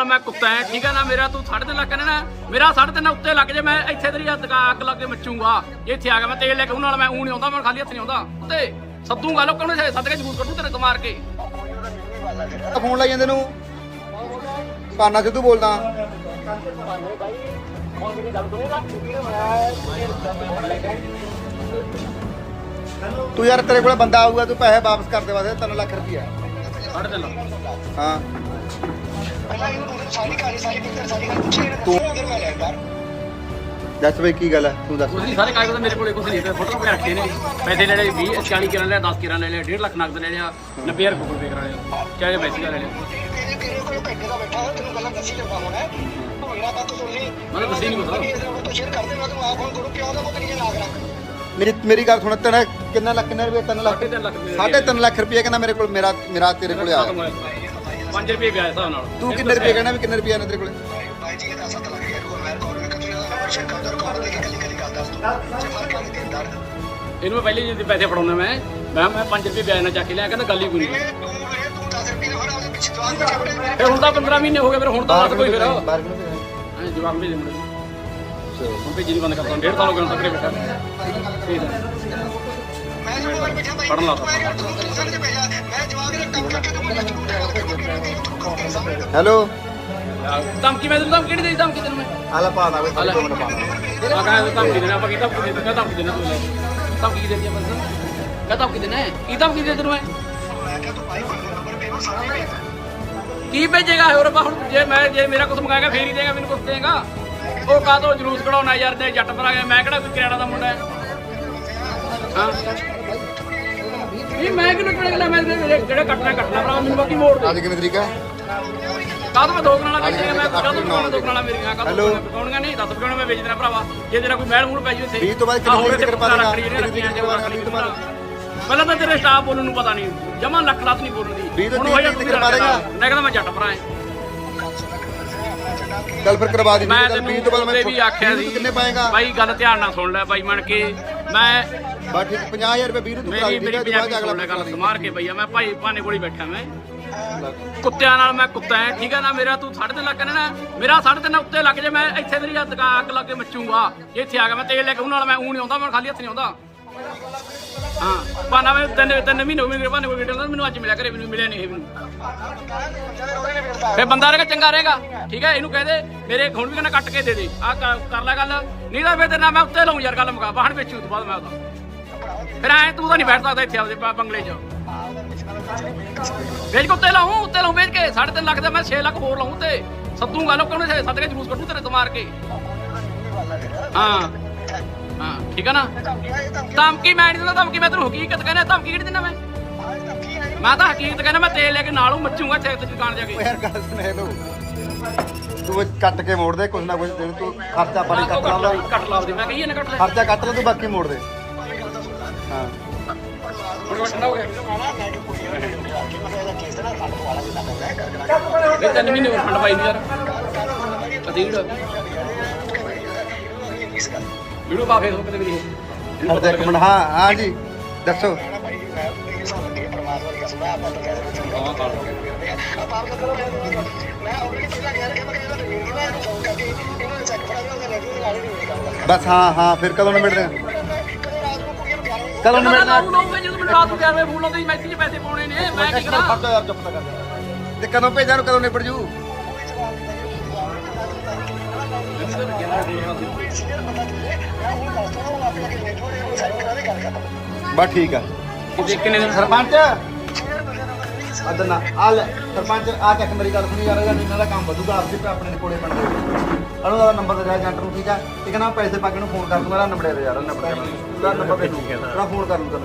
ਨਾਲ ਮੈਂ ਕੁੱਤਾ ਹੈ ਠੀਕ ਹੈ ਨਾ? ਮੇਰਾ ਤੂੰ ਸਾਢੇ ਤਿੰਨ ਲੱਖ ਨਾ ਮੇਰਾ ਸਾਢੇ ਤਿੰਨ ਉੱਤੇ ਲੱਗ ਜੇ ਮੈਂ ਇੱਥੇ ਤੇਰੀ ਅੱਗ ਲਾ ਕੇ ਮੱਚੂਗਾ। ਇੱਥੇ ਆ ਗਿਆ ਮੈਂ ਤੇਲ ਲੈ ਕੇ ਉਹਨਾਂ ਨਾਲ ਮੈਂ ਊਂ ਨਹੀਂ ਆਉਂਦਾ ਮੈਂ ਖਾਲੀ ਹੱਥ ਨਹੀਂ ਆਉਂਦਾ। ਉੱਤੇ ਸੱਦੂਗਾ ਲੋਕਾਂ ਨੂੰ ਸੱਦ ਕੇ ਜਬੂਤ ਕੱਢੂ ਤੇਰੇ ਮਾਰ ਕੇ। ਫੋਨ ਲਾਈ ਜਾਂਦੇ ਨੂੰ। ਕਾਨਾ ਸਿੱਧੂ ਬੋਲਦਾ। ਤੂੰ ਯਾਰ ਤੇਰੇ ਕੋਲ ਬੰਦਾ ਆਊਗਾ ਤੂੰ ਪੈਸੇ ਵਾਪਸ ਕਰ ਦੇ ਵਾਸਤੇ 3 ਲੱਖ ਤੂੰ ਦੱਸ ਬਈ ਕੀ ਗੱਲ ਹੈ ਤੂੰ ਦੱਸ। ਤੁਸੀਂ ਸਾਰੇ ਕਾਗਜ਼ ਤਾਂ ਮੇਰੇ ਕੋਲੇ ਕੁਝ ਨਹੀਂ ਤੇ ਫੋਟੋ ਵਗੈਰਾ ਰੱਖੇ ਨੇ। ਪੈਸੇ ਲੈ ਲਏ 20 40 ਕਿਰਾਂ ਲੈ 10 ਕਿਰਾਂ ਲੈ ਲਿਆ 1.5 ਲੱਖ ਨਗਦ ਲੈ ਲਿਆ 90000 ਗੂਗਲ ਪੇ ਕਰਾ ਲਿਆ ਚਾਹੇ ਪੈਸੇ ਲੈ ਲਿਆ। ਤੇਰੇ ਤੇਰੇ ਕੋਲ ਘੰਟੇ ਦਾ ਬੈਠਾ ਤੈਨੂੰ ਗੱਲਾਂ ਦੱਸੀ ਜਾਂਦਾ ਹੁਣ ਹੈ ਤੂੰ ਤੋਂ ਸੁਣ ਲਈ ਮੈਂ ਦੱਸੀ ਨਹੀਂ ਮਤਲਬ। ਤੂੰ ਸ਼ੇਅਰ ਕਰ ਦੇ ਮੈਂ ਤੈਨੂੰ ਆਪ ਹੁਣ ਕਰੂੰ ਪਿਓ ਦਾ ਪੁੱਤ ਨਹੀਂ ਲਾਗ ਰੱਖ ਮੇਰੀ ਮੇਰੀ ਗੱਲ ਸੁਣ ਤੇਰਾ ਕਿੰਨਾ ਲੱਖ ਕਿੰਨੇ ਰੁਪਏ 3 ਲੱਖ। ਸਾਢੇ ਤਿੰਨ ਲੱਖ ਰੁਪਏ। ਸਾਢੇ ਤਿੰਨ ਲੱਖ ਰੁਪਏ ਕਹਿੰਦਾ ਮੇਰੇ ਕੋਲ ਮੇਰਾ ਮੇਰਾ ਤੇਰੇ ਕੋਲ ਆ। 5 ਰੁਪਏ ਵਿਆਜ ਹਿਸਾਬ ਨਾਲ। ਤੂੰ ਕਿੰਨੇ ਰੁਪਏ ਕਹਿੰਦਾ ਵੀ ਕਿੰਨੇ ਰੁਪਏ ਨੇ ਤੇਰੇ ਕੋਲ? ਭਾਈ ਜੀ ਇਹਦਾ 7 ਲੱਖ ਗਿਆ ਕੋਲ ਮੈਂ ਕੋਲ ਮੈਂ ਕਿਹਾ ਤੂੰ ਇਹਦਾ ਸ਼ੇਅਰ ਕਰ ਦੇ ਰਿਕਾਰਡ ਦੇ ਕੇ ਕੱਲੀ ਕੱਲੀ ਗੱਲ ਦੱਸ ਤੂੰ। ਜੇ ਮਰ ਗਿਆ ਤੇ ਦਰ ਇਹਨੂੰ ਮੈਂ ਪਹਿਲੇ ਜਿਹੇ ਪੈਸੇ ਫੜਾਉਣਾ ਮੈਂ। ਮੈਂ ਮੈਂ 5 ਰੁਪਏ ਵਿਆਜ ਨਾਲ ਚੱਕ ਕੇ ਲਿਆ ਕਹਿੰਦਾ ਗੱਲ ਹੀ ਕੋਈ ਨਹੀਂ। ਇਹ ਤੂੰ ਇਹ ਤੂੰ 10 ਰੁਪਏ ਹੋਰ ਉਹਦੇ ਪਿੱਛੇ ਜਵਾਨ ਦੇ ਆਪਣੇ ਮੇਰੇ ਫਿਰ ਹੁਣ ਤਾਂ 15 ਮਹੀਨੇ ਹੋ ਗਏ ਫਿਰ ਹੁਣ ਤਾਂ ਹੱਥ ਕੋਈ ਫਿਰ। ਭੇਜਿਆ? ਐਂ ਜਵਾਬ ਭੇਜ ਮੁੰਡੇ ਹੁਣ ਭੇਜੀ ਨਹੀਂ ਬੰਦ ਕਰਦਾ ਡੇਢ ਸਾਲ ਹੋ ਗਏ ਹੁਣ ਤੱਕ ਬੈਠਾ। ਠੀਕ ਹੈ ਪੜ੍ਹਨ ਲਾ। ਤੂੰ ਤੂੰ ਤੂੰ ਤੂੰ ਤੂੰ ਤੂੰ ਹੈਲੋ ਧਮਕੀ ਮੈਂ ਤੈਨੂੰ ਧਮਕੀ ਨਹੀਂ ਦੇਈ ਧਮਕੀ ਤੈਨੂੰ ਮੈਂ। ਆਲਾ ਪਾ ਦਾ ਬਈ ਆਲਾ। ਪਾ ਦਾ। ਆ ਕਹਿੰਦਾ ਧਮਕੀ ਦੇਣਾ ਆਪਾਂ ਕੀ ਧਮਕੀ ਦੇ ਦਿੱਤਾ ਧਮਕੀ ਦੇਣਾ ਤੂੰ ਲੈ। ਧਮਕੀ ਕੀ ਦੇਣੀ ਆ ਬੰਦਾ ਕਹ ਧਮਕੀ ਦੇਣਾ ਹੈ? ਕੀ ਧਮਕੀ ਦੇ ਤੈਨੂੰ ਮੈਂ? ਕਿਹਾ ਤੂੰ ਕੀ ਭੇਜੇਗਾ ਹੋਰ ਆਪਾਂ ਹੁਣ? ਜੇ ਮੈਂ ਜੇ ਮੇਰਾ ਕੁਝ ਮੰਗਾਏਗਾ ਫੇਰ ਹੀ ਦੇਗਾ ਮੈਨੂੰ ਕੁਝ ਦੇਗਾ। ਉਹ ਕਾਹਤੋਂ ਜਲੂਸ ਕਢਾਉਣਾ ਯਾਰ ਤੇ ਜੱਟ ਪਰ ਆ ਗਿਆ ਮੈਂ ਕਿਹੜਾ ਕੋਈ ਕਿਰਾੜਾ ਦਾ ਮੁੰਡਾ ਹੈ? ਹਾਂ? ਨਹੀਂ ਮੈਂ ਕਿਹਨੂੰ ਕਿਹੜਾ ਗੱਲ ਮੈਂ ਜਿਹੜੇ ਕੱਟਣਾ ਕੱਟਣਾ ਭਰਾ ਮੈਨੂੰ ਬਾਕੀ ਮੋੜ ਦੇ ਅੱਜ ਕਿੰਨੇ ਤਰੀਕਾ ਕਾਹਤੋਂ ਮੈਂ ਦੋ ਕਨਾਲਾ ਵੇਚੇਗਾ ਮੈਂ ਕਾਹਤੋਂ ਮੈਂ ਦੋ ਕਨਾਲਾ ਮੇਰੀਆਂ? ਕਾਹਤੋਂ ਪਕਾਉਣੀਆਂ ਨਹੀਂ ਦੱਸ ਪਕਾਉਣਾ ਮੈਂ ਵੇਚ ਦੇਣਾ ਭਰਾਵਾ। ਜੇ ਤੇਰਾ ਕੋਈ ਮਹਿਲ ਮੂਲ ਪੈ ਜੂ ਇੱਥੇ। ਵੀਹ ਤੋਂ ਬਾਅਦ ਕਿੰਨੀ ਇੱਥੇ ਤੱਕ ਪਾ ਦੇਗਾ? ਰੱਖੜੀ ਜਿਹੜੀਆਂ ਕਿੰਨੀ ਰੱਖੀਆਂ ਤੱਕ ਰੱਖੜੀ ਵੀਹ ਤੋਂ ਬਾਅਦ? ਪਹਿਲਾਂ ਤਾਂ ਤੇਰੇ ਸਟਾਫ ਬੋਲਣ ਨੂੰ ਪਤਾ ਨਹੀਂ ਜਮਾ ਲੱਖ ਲੱਖ ਨਹੀਂ ਬੋਲਣ ਦੀ। ਵੀਹ ਤੋਂ ਹੁਣ ਤੀਹ ਹੋਇਆ ਤੱਕ ਤੂੰ ਪਾ ਦੇਗਾ? ਮੈਂ ਕਹਿੰਦਾ ਮੈਂ ਜੱਟ ਭਰਾ ਐ ਚੱਲ ਫਿਰ ਕਰਵਾ ਦੀ ਮੈਂ ਤੈਨੂੰ 20 ਵੀ ਆਖਿਆ ਸੀ। ਕਿੰਨੇ ਪਾਏਗਾ? ਬਾਈ ਗੱਲ ਧਿਆਨ ਨਾਲ ਸੁਣ ਲੈ ਬਾਈ ਮਣ ਕੇ ਮੈਂ ਬਸ ਠੀਕ 50000 ਰੁਪਏ 20 ਤੂੰ ਕਰਾ ਮੇਰੀ ਦੀ ਮੇਰੀ ਪੰਜਾਬੀ ਸੁਣ ਲੈ ਗੱਲ ਸਮਾਰ ਕੇ ਬਈਆ ਮੈਂ ਭਾਈ ਭਾਨੇ ਕੋਲ ਹੀ ਬੈਠਾ ਮੈਂ। ਕੁੱਤਿਆਂ ਨਾਲ ਮੈਂ ਕੁੱਤਾ ਹੈ ਠੀਕ ਹੈ ਨਾ ਮੇਰਾ ਤੂੰ ਸਾਢੇ ਤਿੰਨ ਲੱਖ ਨਾ ਮੇਰਾ ਸਾਢੇ ਤਿੰਨ ਉੱਤੇ ਲੱਗ ਜੇ ਮੈਂ ਇੱਥੇ ਤੇਰੀ ਦੁਕਾਨ ਅੱਗ ਲਾ ਕੇ ਮੱਚੂਗਾ। ਇੱਥੇ ਆ ਗਿਆ ਮੈਂ ਤੇਲ ਲੈ ਕੇ ਉਹਨਾਂ ਨਾਲ ਮੈਂ ਊਂ ਨਹੀਂ ਆਉਂਦਾ ਮੈਂ ਖਾਲੀ ਹੱਥ ਨਹੀਂ ਆਉਂਦਾ। ਹਾਂ ਬਾਨਾ ਮੈਂ ਤਿੰਨ ਤਿੰਨ ਮਹੀਨੇ ਹੋ ਗਏ ਮੇਰੇ ਬਾਨੇ ਕੋਲ ਵੇਟਰ ਮੈਨੂੰ ਅੱਜ ਮਿਲਿਆ ਘਰੇ, ਮੈਨੂੰ ਮਿਲਿਆ ਨਹੀਂ ਇਹ ਮੈਨੂੰ ਫੇ ਬੰਦਾ ਰਹੇਗਾ, ਚੰਗਾ ਰਹੇਗਾ। ਠੀਕ ਹੈ, ਇਹਨੂੰ ਕਹਿ ਮੇਰੇ ਹੁਣ ਵੀ ਕਹਿੰਦਾ ਕੱਟ ਕੇ ਦੇ ਦੇ। ਆ ਕਰ ਲੈ ਗੱਲ। ਨਹੀਂ ਤਾਂ ਫੇ ਤੇ ਨਾ ਮੈਂ ਉੱਤੇ ਲਾਉਂ ਯਾਰ ਗੱਲ ਮੁਕਾ ਬਾਹਣ ਵੇਚੂ ਤੋਂ ਬਾਅਦ ਮੈਂ ਉਹਦਾ। ਫਿਰ ਐ ਤੂੰ ਤਾਂ ਨਹੀਂ ਬੈਠ ਸਕਦਾ ਇੱਥੇ ਆਪਦੇ ਬੰਗਲੇ 'ਚ। ਵੇਚ ਕੇ ਉੱਤੇ ਲਾਉਂ ਉੱਤੇ ਲਾਉਂ ਵੇਚ ਕੇ। 3.5 ਲੱਖ ਦਾ ਮੈਂ 6 ਲੱਖ ਹੋਰ ਲਾਉਂ ਤੇ ਸੱਦੂਗਾ ਲੋਕਾਂ ਨੂੰ ਸੱਦ ਕੇ ਜਲੂਸ ਕੱਢੂ ਤੇਰੇ ਤੋਂ ਮਾਰ ਕੇ। ਹਾਂ। ਹਾਂ ਠੀਕ ਹੈ ਨਾ ਧਮਕੀ ਮੈਂ ਨਹੀਂ ਦਿੰਦਾ ਧਮਕੀ ਮੈਂ ਤੈਨੂੰ ਹਕੀਕਤ ਕਹਿੰਦਾ ਧਮਕੀ ਕਿਹੜੀ ਦਿੰਦਾ ਮੈਂ ਮੈਂ ਤਾਂ ਹਕੀਕਤ ਕਹਿੰਦਾ ਮੈਂ ਤੇਲ ਲੈ ਕੇ ਨਾਲੋਂ ਮੱਚੂਗਾ ਇੱਥੇ ਤੇ ਦੁਕਾਨ ਜਾ ਕੇ ਯਾਰ ਗੱਲ ਸੁਣ ਤੂੰ ਕੱਟ ਕੇ ਮੋੜ ਦੇ ਕੁਛ ਨਾ ਕੁਛ ਦੇ ਤੂੰ ਖਰਚਾ ਪਾਣੀ ਕੱਟ ਲਾ ਕੱਟ ਲਾ ਦੇ ਮੈਂ ਕਹੀ ਨਾ ਕੱਟ ਲੈ ਖਰਚਾ ਕੱਟ ਲੈ ਤੂੰ ਬਾਕੀ ਮੋੜ ਦੇ ਹਾਂ ਇਹ ਤਿੰਨ ਮਹੀਨੇ ਹੋਰ ਫੰਡ ਪਾਈ ਯਾਰ ਅਧੀੜ ਵੀਡੀਓ ਪਾ ਫੇਸਬੁੱਕ ਤੇ ਇੱਕ ਮਿੰਟ ਹਾਂ ਹਾਂ ਜੀ ਦੱਸੋ। ਬਸ ਹਾਂ ਹਾਂ ਫਿਰ ਕਦੋਂ ਨਿਬੜਦੇ ਕਦੋਂ ਮੈਂ ਜਦੋਂ ਮੈਨੂੰ ਰਾਤ ਨੂੰ 11 ਵਜੇ ਫੋਨ ਲਾਉਂਦੇ ਸੀ ਮੈਸੇਜ ਪੈਸੇ ਪਾਉਣੇ ਨੇ ਮੈਂ ਕੀ ਕਰਾਂ? ਤਾਂ ਕਰ ਤੇ ਕਦੋਂ ਭੇਜਾਂ ਨੂੰ ਕਦੋਂ ਨਿਬੜ ਜੂ? ਬਸ ਠੀਕ ਆ। ਕਿ ਕਿੰਨੇ ਦਿਨ ਸਰਪੰਚ? ਅਦਰ ਨਾ, ਆ ਲੈ, ਸਰਪੰਚ, ਆ ਚੱਕ ਮੇਰੀ ਗੱਲ ਸੁਣੀ ਯਾਰ ਇਹਨਾਂ ਦਾ ਕੰਮ ਵਧੂਗਾ ਆਪਸੇ ਤੇ ਆਪਣੇ ਕੋਲੇ ਬਣਦੇ ਅਨੂ ਦਾ ਨੰਬਰ ਦੇ ਰਿਹਾ ਏਜੰਟ ਨੂੰ ਠੀਕ ਆ। ਠੀਕ ਹੈ ਨਾ, ਪੈਸੇ ਪਾ ਕੇ ਨੂੰ ਫੋਨ ਕਰ ਦੂੰਗਾ ਨੰਬਰ ਦੇ ਯਾਰ ਨੰਬਰ ਦਾ ਨੰਬਰ ਦੇ ਦੂੰਗਾ ਫੋਨ ਕਰ ਲੂੰਗਾ